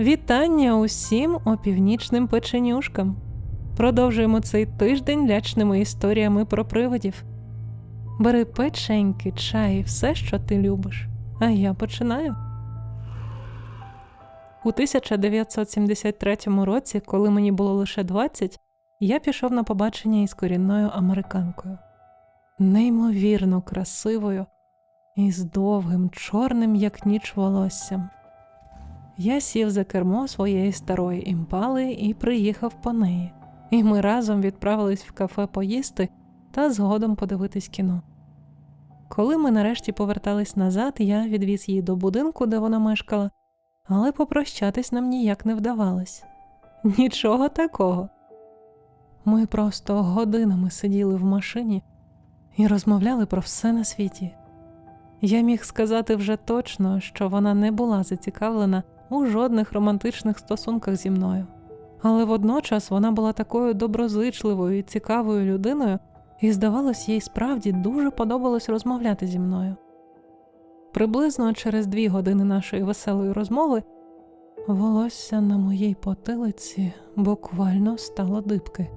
Вітання усім опівнічним печенюшкам. Продовжуємо цей тиждень лячними історіями про привидів. Бери печеньки, чай, і все, що ти любиш. А я починаю. У 1973 році, коли мені було лише 20, я пішов на побачення із корінною американкою. Неймовірно красивою і з довгим, чорним, як ніч волоссям. Я сів за кермо своєї старої імпали і приїхав по неї, і ми разом відправились в кафе поїсти та згодом подивитись кіно. Коли ми нарешті повертались назад, я відвіз її до будинку, де вона мешкала, але попрощатись нам ніяк не вдавалось. Нічого такого. Ми просто годинами сиділи в машині і розмовляли про все на світі. Я міг сказати вже точно, що вона не була зацікавлена у жодних романтичних стосунках зі мною. Але водночас вона була такою доброзичливою і цікавою людиною, і, здавалось, їй справді дуже подобалось розмовляти зі мною. Приблизно через дві години нашої веселої розмови волосся на моїй потилиці буквально стало дибки,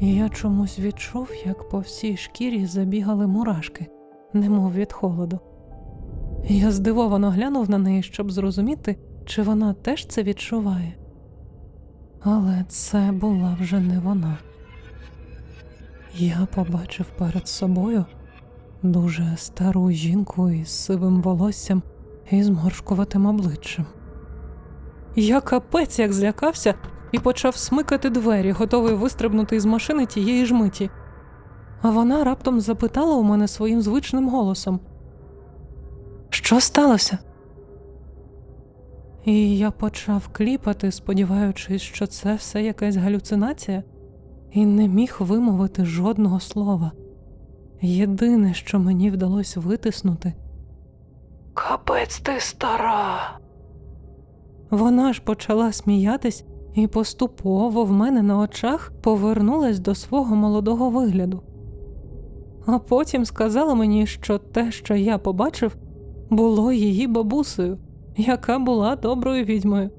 і я чомусь відчув, як по всій шкірі забігали мурашки, немов від холоду. Я здивовано глянув на неї, щоб зрозуміти, чи вона теж це відчуває. Але це була вже не вона. Я побачив перед собою дуже стару жінку із сивим волоссям і зморшкуватим обличчям. Я капець як злякався і почав смикати двері, готовий вистрибнути із машини тієї ж миті. А вона раптом запитала у мене своїм звичним голосом: Що сталося? І я почав кліпати, сподіваючись, що це все якась галюцинація, і не міг вимовити жодного слова. Єдине, що мені вдалося витиснути. Капець ти стара. Вона ж почала сміятись і поступово в мене на очах повернулась до свого молодого вигляду. А потім сказала мені, що те, що я побачив, було її бабусею, яка була доброю відьмою.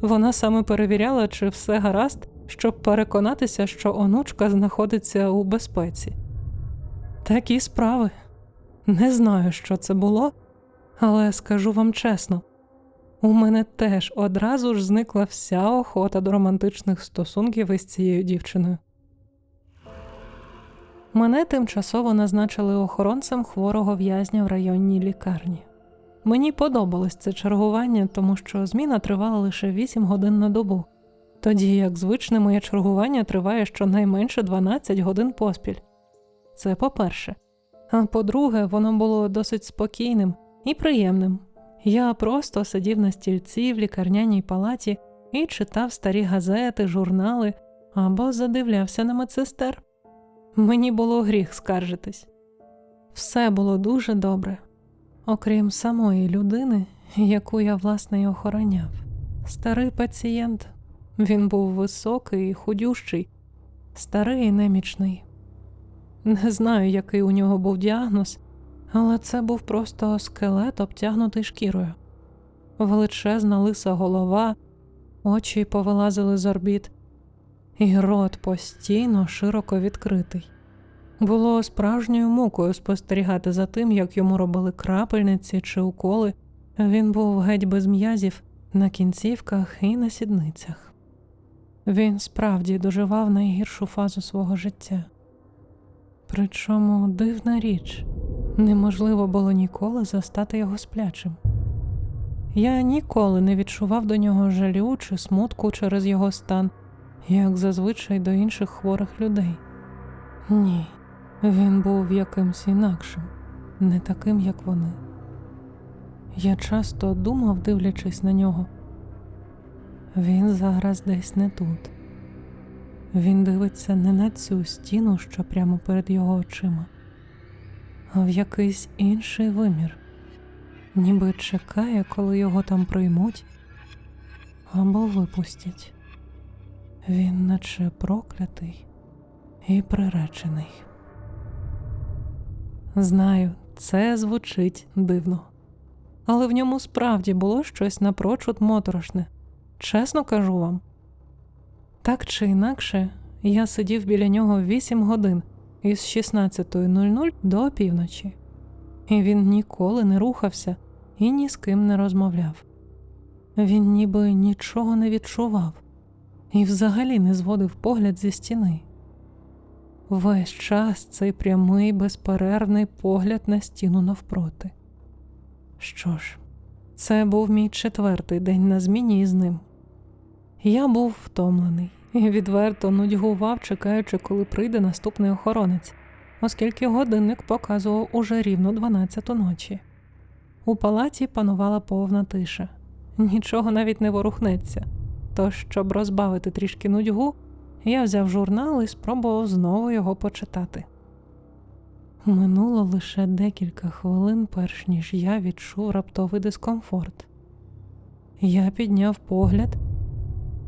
Вона саме перевіряла, чи все гаразд, щоб переконатися, що онучка знаходиться у безпеці. Такі справи. Не знаю, що це було, але скажу вам чесно, у мене теж одразу ж зникла вся охота до романтичних стосунків із цією дівчиною. Мене тимчасово назначили охоронцем хворого в'язня в районній лікарні. Мені подобалось це чергування, тому що зміна тривала лише 8 годин на добу, тоді як звичне моє чергування триває щонайменше 12 годин поспіль. Це по-перше. А по-друге, воно було досить спокійним і приємним. Я просто сидів на стільці в лікарняній палаті і читав старі газети, журнали або задивлявся на медсестер. Мені було гріх скаржитись. Все було дуже добре, окрім самої людини, яку я власне й охороняв. Старий пацієнт. Він був високий і худющий, старий і немічний. Не знаю, який у нього був діагноз, але це був просто скелет, обтягнутий шкірою. Величезна лиса голова, очі повилазили з орбіт, і рот постійно широко відкритий. Було справжньою мукою спостерігати за тим, як йому робили крапельниці чи уколи. Він був геть без м'язів на кінцівках і на сідницях. Він справді доживав найгіршу фазу свого життя. Причому дивна річ, неможливо було ніколи застати його сплячим. Я ніколи не відчував до нього жалю чи смутку через його стан, як зазвичай до інших хворих людей. Ні, він був якимсь інакшим, не таким, як вони. Я часто думав, дивлячись на нього, він зараз десь не тут. Він дивиться не на цю стіну, що прямо перед його очима, а в якийсь інший вимір, ніби чекає, коли його там приймуть або випустять. Він наче проклятий і приречений. Знаю, це звучить дивно, але в ньому справді було щось напрочуд моторошне. чесно кажу вам. Так чи інакше, я сидів біля нього 8 годин із 16.00 до опівночі, і він ніколи не рухався і ні з ким не розмовляв. Він ніби нічого не відчував і взагалі не зводив погляд зі стіни. Весь час цей прямий безперервний погляд на стіну навпроти. Що ж, це був мій четвертий день на зміні із ним. Я був втомлений і відверто нудьгував, чекаючи, коли прийде наступний охоронець, оскільки годинник показував уже рівно 12 ночі. У палаті панувала повна тиша, нічого навіть не ворухнеться. Тож, щоб розбавити трішки нудьгу, я взяв журнал і спробував знову його почитати. Минуло лише декілька хвилин, перш ніж я відчув раптовий дискомфорт. Я підняв погляд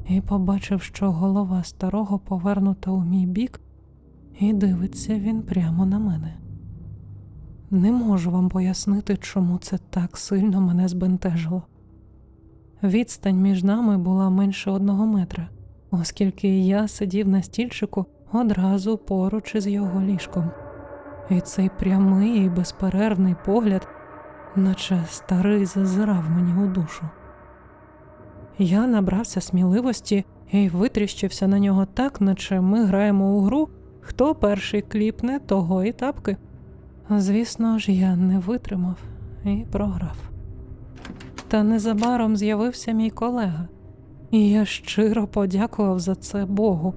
і побачив, що голова старого повернута у мій бік, і дивиться він прямо на мене. Не можу вам пояснити, чому це так сильно мене збентежило. Відстань між нами була менше одного метра, оскільки я сидів на стільчику одразу поруч із його ліжком, і цей прямий і безперервний погляд, наче старий зазирав мені у душу. Я набрався сміливості і витріщився на нього так, наче ми граємо у гру, хто перший кліпне, того і тапки. Звісно ж, я не витримав і програв. Та незабаром з'явився мій колега, і я щиро подякував за це Богу.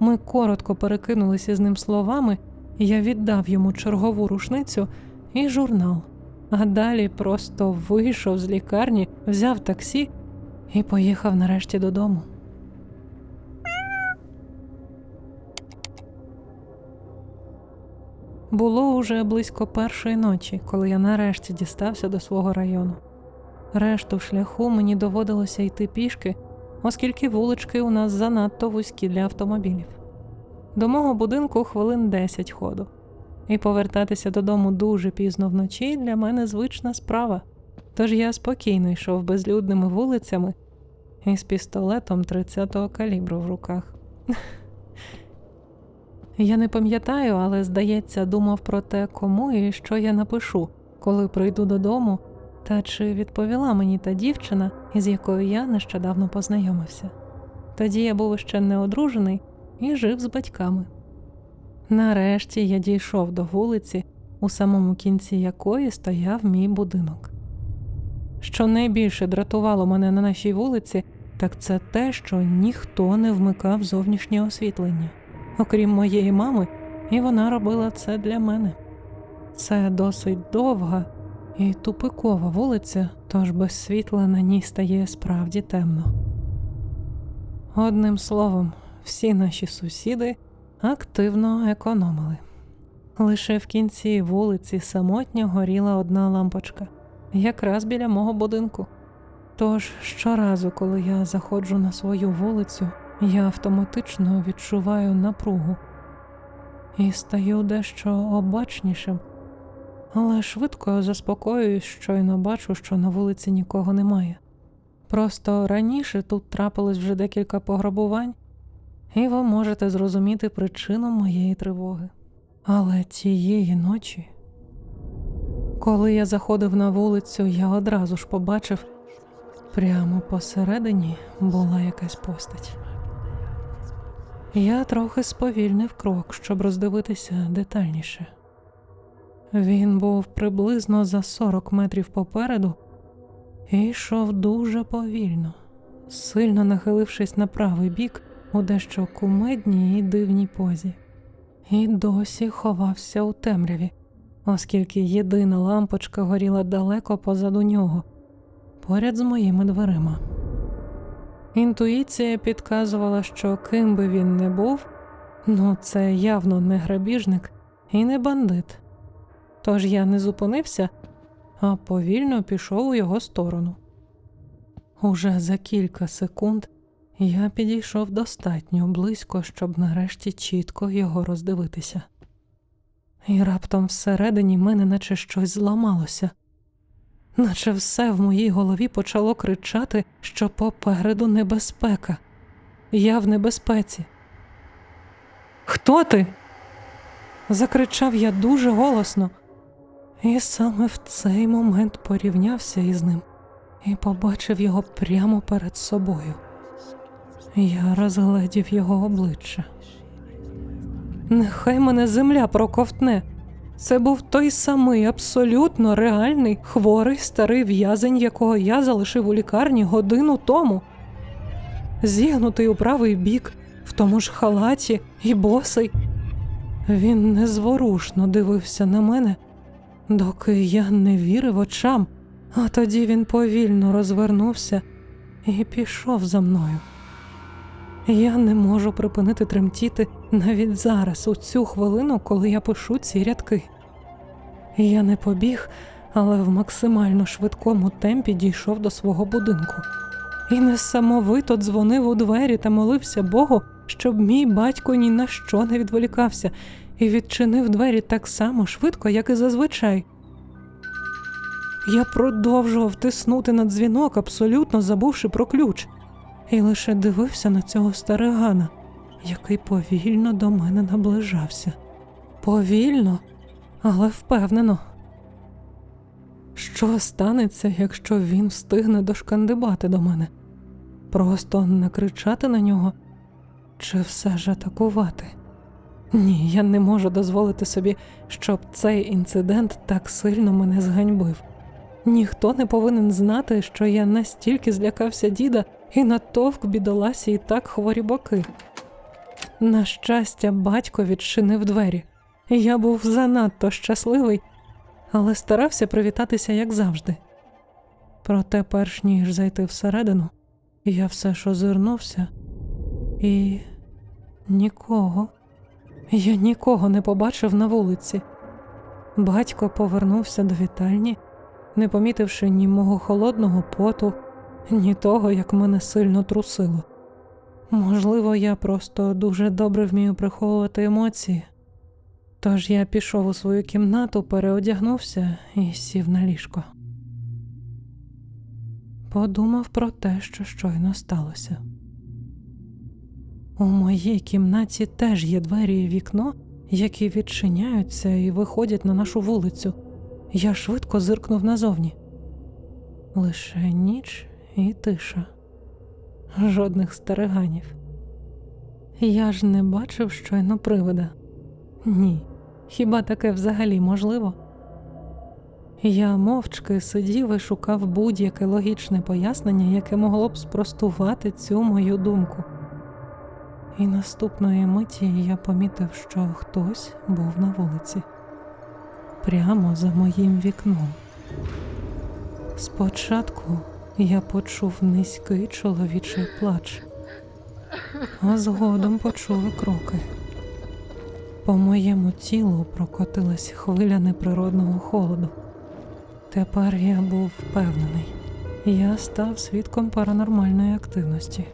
Ми коротко перекинулися з ним словами, я віддав йому чергову рушницю і журнал, а далі просто вийшов з лікарні, взяв таксі і поїхав нарешті додому. Було уже близько першої ночі, коли я нарешті дістався до свого району. Решту шляху мені доводилося йти пішки, оскільки вулички у нас занадто вузькі для автомобілів. До мого будинку хвилин 10 ходу, і повертатися додому дуже пізно вночі для мене звична справа. Тож я спокійно йшов безлюдними вулицями із пістолетом 30-го калібру в руках. Я не пам'ятаю, але, здається, думав про те, кому і що я напишу, коли прийду додому, та чи відповіла мені та дівчина, із якою я нещодавно познайомився. Тоді я був ще не одружений і жив з батьками. Нарешті я дійшов до вулиці, у самому кінці якої стояв мій будинок. Що найбільше дратувало мене на нашій вулиці, так це те, що ніхто не вмикав зовнішнє освітлення, окрім моєї мами, і вона робила це для мене. Це досить довга і тупикова вулиця, тож без світла на ній стає справді темно. Одним словом, всі наші сусіди активно економили. Лише в кінці вулиці самотньо горіла одна лампочка, якраз біля мого будинку. Тож щоразу, коли я заходжу на свою вулицю, я автоматично відчуваю напругу і стаю дещо обачнішим, але швидко заспокоююсь, щойно бачу, що на вулиці нікого немає. Просто раніше тут трапилось вже декілька пограбувань, і ви можете зрозуміти причину моєї тривоги. Але тієї ночі, коли я заходив на вулицю, я одразу ж побачив, прямо посередині була якась постать. Я трохи сповільнив крок, щоб роздивитися детальніше. Він був приблизно за 40 метрів попереду і йшов дуже повільно, сильно нахилившись на правий бік у дещо кумедній і дивній позі, і досі ховався у темряві, оскільки єдина лампочка горіла далеко позаду нього, поряд з моїми дверима. Інтуїція підказувала, що ким би він не був, ну це явно не грабіжник і не бандит. Тож я не зупинився, а повільно пішов у його сторону. Уже за кілька секунд я підійшов достатньо близько, щоб нарешті чітко його роздивитися. І раптом всередині мене наче щось зламалося. наче все в моїй голові почало кричати, що попереду небезпека. Я в небезпеці. Хто ти? закричав я дуже голосно, і саме в цей момент порівнявся із ним і побачив його прямо перед собою. Я розгледів його обличчя. Нехай мене земля проковтне. Це був той самий абсолютно реальний хворий старий в'язень, якого я залишив у лікарні годину тому. Зігнутий у правий бік, в тому ж халаті і босий. Він незворушно дивився на мене, доки я не вірив очам, а тоді він повільно розвернувся і пішов за мною. Я не можу припинити тремтіти навіть зараз, у цю хвилину, коли я пишу ці рядки. Я не побіг, але в максимально швидкому темпі дійшов до свого будинку і несамовито дзвонив у двері та молився Богу, щоб мій батько ні на що не відволікався, і відчинив двері так само швидко, як і зазвичай. Я продовжував тиснути на дзвінок, абсолютно забувши про ключ, і лише дивився на цього старигана, який повільно до мене наближався. Повільно, але впевнено. Що станеться, якщо він встигне дошкандибати до мене? Просто накричати на нього чи все ж атакувати? Ні, я не можу дозволити собі, щоб цей інцидент так сильно мене зганьбив. Ніхто не повинен знати, що я настільки злякався діда і натовк бідоласі і так хворі боки. На щастя, батько відчинив двері. Я був занадто щасливий, але старався привітатися, як завжди. Проте, перш ніж зайти всередину, я все ж озирнувся і нікого. Я нікого не побачив на вулиці. Батько повернувся до вітальні, не помітивши ні мого холодного поту, ні того, як мене сильно трусило. Можливо, я просто дуже добре вмію приховувати емоції. Тож я пішов у свою кімнату, переодягнувся і сів на ліжко. Подумав про те, що щойно сталося. У моїй кімнаті теж є двері і вікно, які відчиняються і виходять на нашу вулицю. Я швидко зиркнув назовні. Лише ніч і тиша, жодних стариганів. Я ж не бачив щойно привида. Ні, хіба таке взагалі можливо? Я мовчки сидів і шукав будь-яке логічне пояснення, яке могло б спростувати цю мою думку. І наступної миті я помітив, що хтось був на вулиці прямо за моїм вікном. Спочатку я почув низький чоловічий плач, а згодом почув кроки. По моєму тілу прокотилась хвиля неприродного холоду. Тепер я був впевнений, я став свідком паранормальної активності.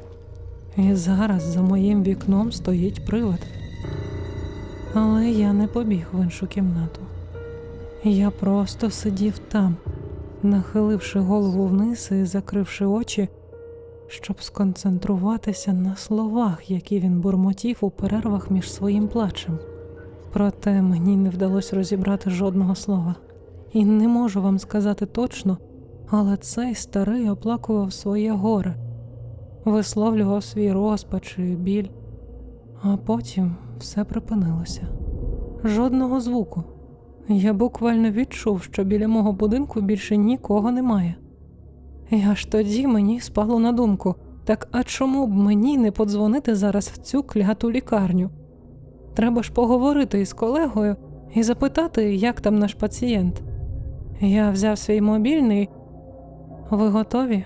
І зараз за моїм вікном стоїть привид. Але я не побіг в іншу кімнату. Я просто сидів там, нахиливши голову вниз і закривши очі, щоб сконцентруватися на словах, які він бурмотів у перервах між своїм плачем. Проте мені не вдалося розібрати жодного слова, і не можу вам сказати точно, але цей старий оплакував своє горе висловлював свій розпач і біль, а потім все припинилося. Жодного звуку. Я буквально відчув, що біля мого будинку більше нікого немає. І аж тоді мені спало на думку так а чому б мені не подзвонити зараз в цю кляту лікарню? Треба ж поговорити із колегою і запитати, як там наш пацієнт. Я взяв свій мобільний. Ви готові?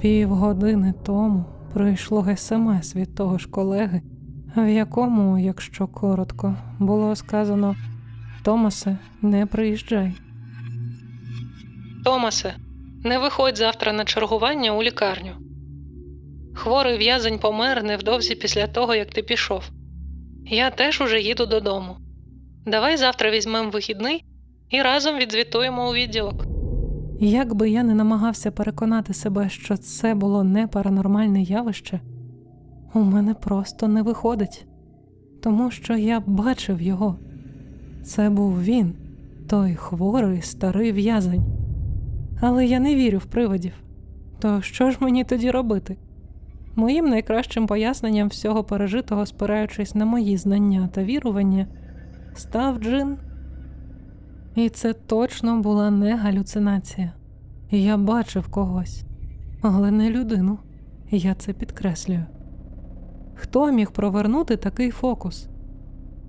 Півгодини тому прийшло смс від того ж колеги, в якому, якщо коротко, було сказано Томасе, не приїжджай. Томасе, не виходь завтра на чергування у лікарню. Хворий в'язень помер невдовзі після того, як ти пішов. Я теж уже їду додому. Давай завтра візьмемо вихідний і разом відзвітуємо у відділок. Як би я не намагався переконати себе, що це було не паранормальне явище, у мене просто не виходить, тому що я бачив його. Це був він, той хворий старий в'язень. Але я не вірю в привидів. То що ж мені тоді робити? Моїм найкращим поясненням всього пережитого, спираючись на мої знання та вірування, став джин. І це точно була не галюцинація. Я бачив когось, але не людину. Я це підкреслюю. Хто міг провернути такий фокус?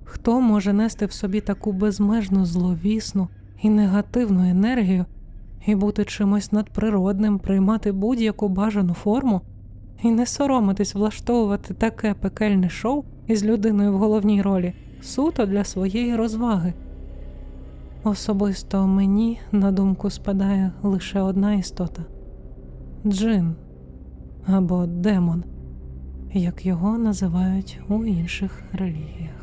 Хто може нести в собі таку безмежну зловісну і негативну енергію і бути чимось надприродним, приймати будь-яку бажану форму і не соромитись влаштовувати таке пекельне шоу із людиною в головній ролі суто для своєї розваги? Особисто мені на думку спадає лише одна істота джин або демон, як його називають у інших релігіях.